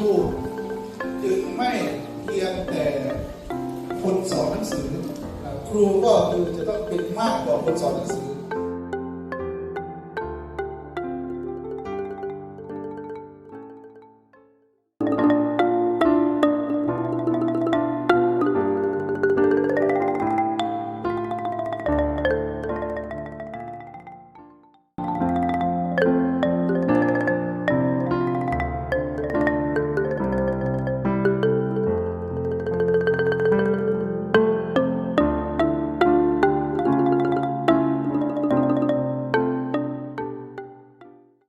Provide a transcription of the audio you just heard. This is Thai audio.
รูจึงไม่เพียงแต่คนสอนหนังสือ ครูก็คือจะต้องเป็นมากกว่าคนสอนหนังสือ